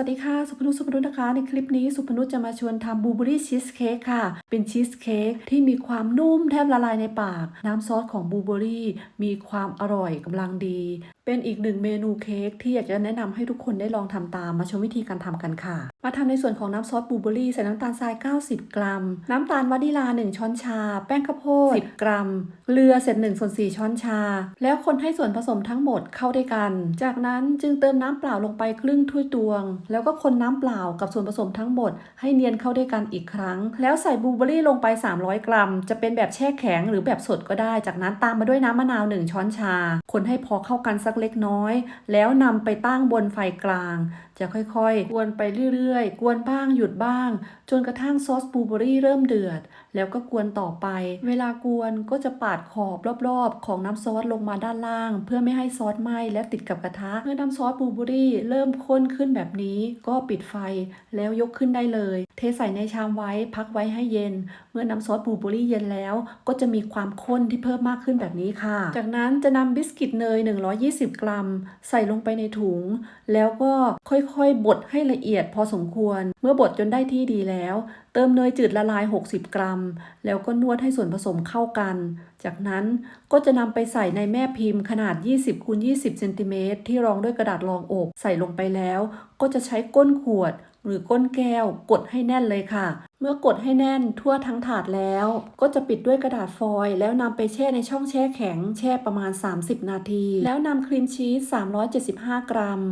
วัสดีค่ะ สุพนุสุพนุนะคะ ในคลิปนี้สุพนุจะมาชวนทำบูเบอรี่ชีสเค้กค่ะ เป็นชีสเค้กที่มีความนุ่มแทบละลายในปาก น้ำซอสของบูเบอรี่มีความอร่อยกำลังดี เป็นอีกหนึ่งเมนูเค้กที่อยากจะแนะนำให้ทุกคนได้ลองทำตามมาชมวิธีการทำกันค่ะ มาทำในส่วนของน้ำซอสบูเบอรี่ใส่น้ำตาลทราย 90 กรัม น้ำตาลวานิลา 1 ช้อนชา แป้งข้าวโพด 10 กรัม เกลือเศษ1ส่วน4ช้อนชา แล้วคนให้ส่วนผสมทั้งหมดเข้าด้วยกัน จากนั้นจึงเติมน้ำเปล่าลงไปครึ่งถ้วยตวง แล้วก็คนน้ำเปล่ากับส่วนผสมทั้งหมด ให้เนียนเข้าด้วยกันอีกครั้ง แล้วใส่บูเบอรี่ลงไป 300 กรัม จะเป็นแบบแช่แข็งหรือแบบสดก็ได้ จากนั้นตามมาด้วยน้ำมะนาว 1 ช้อนชา คนให้พอเข้ากันสักเล็กน้อย แล้วนำไปตั้งบนไฟกลาง จะค่อยๆกวนไปเรื่อยๆ กวนบ้างหยุดบ้าง จนกระทั่งซอสบลูเบอรี่เริ่มเดือด แล้วก็กวนต่อไป เวลากวนก็จะปาดขอบรอบๆ ของน้ำซอสลงมาด้านล่าง เพื่อไม่ให้ซอสไหม้และติดกับกระทะ เมื่อน้ำซอสบูเบอรี่เริ่มข้นขึ้นแบบนี้ก็ปิดไฟแล้วยกขึ้นได้เลย เทใส่ในชามไว้พักไว้ให้เย็น เมื่อน้ำซอสบูเบอรี่เย็นแล้ว ก็จะมีความข้นที่เพิ่มมากขึ้นแบบนี้ค่ะ จากนั้นจะนำบิสกิตเนย 120 กรัม ใส่ลงไปในถุง แล้วก็ค่อยๆบดให้ละเอียดพอสมควร เมื่อบดจนได้ที่ดีแล้ว เติมเนยจืดละลาย 60 กรัมแล้วก็นวดให้ส่วนผสมเข้ากัน จากนั้นก็จะนำไปใส่ในแม่พิมพ์ขนาด 20คูณ20เซนติเมตรที่รองด้วยกระดาษรองอบใส่ลงไปแล้ว ก็จะใช้ก้นขวด หรือก้นแก้ว กดให้แน่นเลยค่ะ เมื่อกดให้แน่นทั่วทั้งถาดแล้ว ก็จะปิดด้วยกระดาษฟอยล์แล้วนำไปแช่ในช่องแช่แข็ง แช่ประมาณ 30 นาที แล้วนำครีมชีส 375 กรัม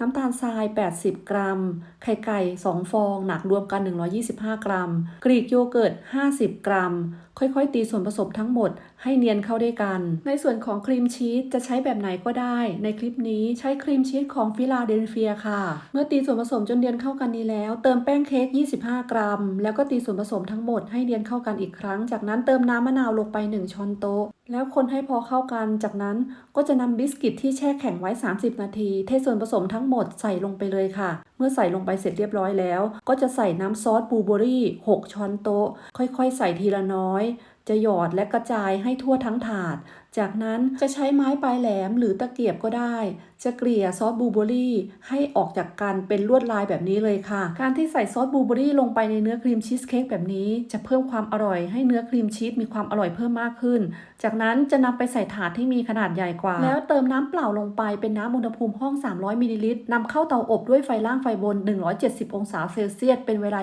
น้ำตาลทราย 80 กรัม ไข่ไก่ 2 ฟอง หนักรวมกัน 125 กรัม กรีกโยเกิร์ต 50 กรัม ค่อยๆ ตีส่วนผสมทั้งหมดให้เนียนเข้าด้วยกัน ในส่วนของครีมชีสจะใช้แบบไหนก็ได้ ในคลิปนี้ใช้ครีมชีสของฟิลาเดลเฟียค่ะ เมื่อตีส่วนผสมจนเนียนเข้ากันดีแล้ว เติมแป้งเค้ก 25 กรัม แล้วก็ตีส่วนผสมทั้งหมดให้เนียนเข้ากันอีกครั้ง จากนั้นเติมน้ำมะนาวลงไป 1 ช้อนโต๊ะแล้วคนให้พอเข้ากัน จากนั้นก็จะนำบิสกิตที่แช่แข็งไว้ 30 นาที เทส่วนผสมทั้งหมดใส่ลงไปเลยค่ะ เมื่อใส่ลงไปเสร็จเรียบร้อยแล้ว ก็จะใส่น้ำซอสบลูเบอรี่ 6 ช้อนโต๊ะ ค่อยๆ ใส่ทีละน้อย จะหยอดและกระจายให้ทั่วทั้งถาด จากนั้นจะใช้ไม้ปลายแหลมหรือตะเกียบก็ได้ จะเกลี่ยซอสบลูเบอรี่ ให้ออกจากกันเป็นลวดลายแบบนี้เลยค่ะ การที่ใส่ซอสบลูเบอรี่ลงไปในเนื้อครีมชีสเค้กแบบนี้ จะเพิ่มความอร่อยให้เนื้อครีมชีสมีความอร่อยเพิ่มมากขึ้น จากนั้นจะนำไปใส่ถาดที่มีขนาดใหญ่กว่า แล้วเติมน้ำเปล่าลงไปเป็นน้ำอุณหภูมิห้อง 300มิลลิลิตรนำเข้าเตาอบด้วยไฟล่างไฟบน 170 องศาเซลเซียสเป็นเวลา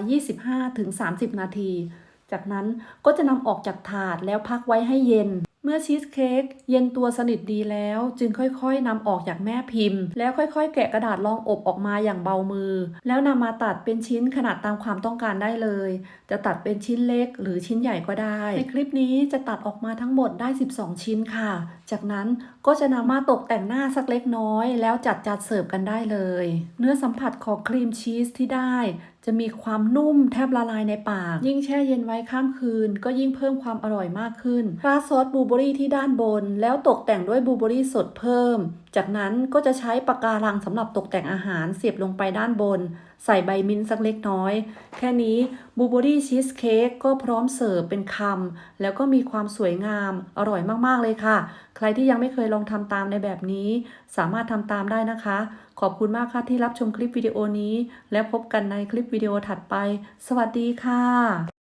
25-30 นาที จากนั้นก็จะนำออกจากถาดแล้วพักไว้ให้เย็น เมื่อชีสเค้กเย็นตัวสนิทดีแล้ว จึงค่อยๆนำออกจากแม่พิมพ์ แล้วค่อยๆ แกะกระดาษรองอบออกมาอย่างเบามือ แล้วนำมาตัดเป็นชิ้นขนาดตามความต้องการได้เลย จะตัดเป็นชิ้นเล็กหรือชิ้นใหญ่ก็ได้ ในคลิปนี้จะตัดออกมาทั้งหมดได้ 12 ชิ้นค่ะ จากนั้นก็จะนำมาตกแต่งหน้าสักเล็กน้อย แล้วจัดจัดเสิร์ฟกันได้เลย เนื้อสัมผัสของครีมชีสที่ได้ จะมีความนุ่มแทบละลายในปาก ยิ่งแช่เย็นไว้ข้ามคืน ก็ยิ่งเพิ่มความอร่อยมากขึ้นราดซอสบลูเบอรี่ที่ด้านบน แล้วตกแต่งด้วยบลูเบอรี่สดเพิ่ม จากนั้นก็จะใช้ปากการังสำหรับตกแต่งอาหารเสียบลงไปด้านบน ใส่ใบมิ้นท์สักเล็กน้อย แค่นี้บูเบอรี่ชีสเค้กก็พร้อมเสิร์ฟเป็นคำแล้วก็มีความสวยงามอร่อยมาก ๆ เลยค่ะ ใครที่ยังไม่เคยลองทำตามในแบบนี้ สามารถทำตามได้นะคะ ขอบคุณมากค่ะที่รับชมคลิปวิดีโอนี้ แล้วพบกันในคลิปวิดีโอถัดไป สวัสดีค่ะ